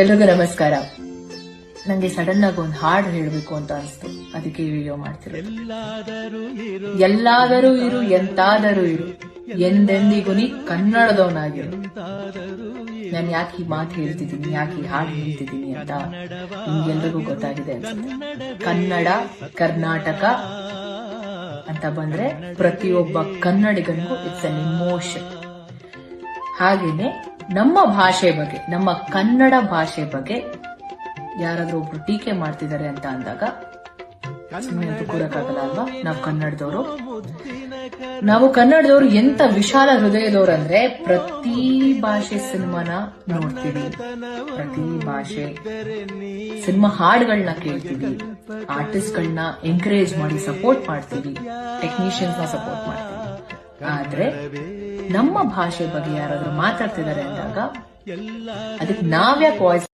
ಎಲ್ರಿಗೂ ನಮಸ್ಕಾರ. ನಂಗೆ ಸಡನ್ ಆಗಿ ಒಂದು ಹಾಡು ಹೇಳಬೇಕು ಅಂತ ಅನಿಸ್ತು. ಅದಕ್ಕೆ ವಿಡಿಯೋ ಮಾಡ್ತಿರೋದು. ಎಲ್ಲಾದರೂ ಇರು. ಎಂತಾದರೂ ಇರು. ಎಂದೆಂದಿಗೂ ನೀ ಕನ್ನಡದವನಾಗಿರು. ನಾನು ಯಾಕೆ ಈ ಮಾತು ಹೇಳ್ತಿದ್ದೀನಿ ಯಾಕೆ ಈ ಹಾಡು ಹೇಳ್ತಿದ್ದೀನಿ ಅಂತ ನಿಮ್ಗೆಲ್ರಿಗೂ ಗೊತ್ತಾಗಿದೆ ಕನ್ನಡ ಕರ್ನಾಟಕ ಅಂತ ಬಂದ್ರೆ ಪ್ರತಿಯೊಬ್ಬ ಕನ್ನಡಿಗನಿಗೂ ಇಟ್ಸ್ ಅನ್ ಇಮೋಷನ್ ಹಾಗೇನೆ ನಮ್ಮ ಭಾಷೆ ಬಗ್ಗೆ, ನಮ್ಮ ಕನ್ನಡ ಭಾಷೆ ಬಗ್ಗೆ ಯಾರಾದ್ರೂ ಒಬ್ರು ಟೀಕೆ ಮಾಡ್ತಿದ್ದಾರೆ ಅಂತ ಅಂದಾಗ ಕೂಡಕ್ಕಾಗಲ್ಲ ಅಲ್ವಾ? ನಾವು ಕನ್ನಡದವರು. ನಾವು ಕನ್ನಡದವರು ಎಂತ ವಿಶಾಲ ಹೃದಯದವ್ರು ಅಂದ್ರೆ ಪ್ರತಿ ಭಾಷೆ ಸಿನಿಮಾನ ನೋಡ್ತೀವಿ. ಪ್ರತಿ ಭಾಷೆ ಸಿನಿಮಾ ಹಾಡುಗಳನ್ನ ಕೇಳ್ತೀವಿ. ಆರ್ಟಿಸ್ಟ್ ಗಳನ್ನ ಎನ್ಕರೇಜ್ ಮಾಡಿ ಸಪೋರ್ಟ್ ಮಾಡ್ತೀವಿ. ಟೆಕ್ನಿಷಿಯನ್ಸ್ನ ಸಪೋರ್ಟ್ ಮಾಡ್ತೀವಿ. ಆದ್ರೆ ನಮ್ಮ ಭಾಷೆ ಬಗ್ಗೆ ಯಾರಾದ್ರೂ ಮಾತಾಡ್ತಿದ್ದಾರೆ ಅಂದಾಗ ಅದಕ್ಕೆ ನಾವ್ಯಾಕೆ ವಾಯ್ಸ್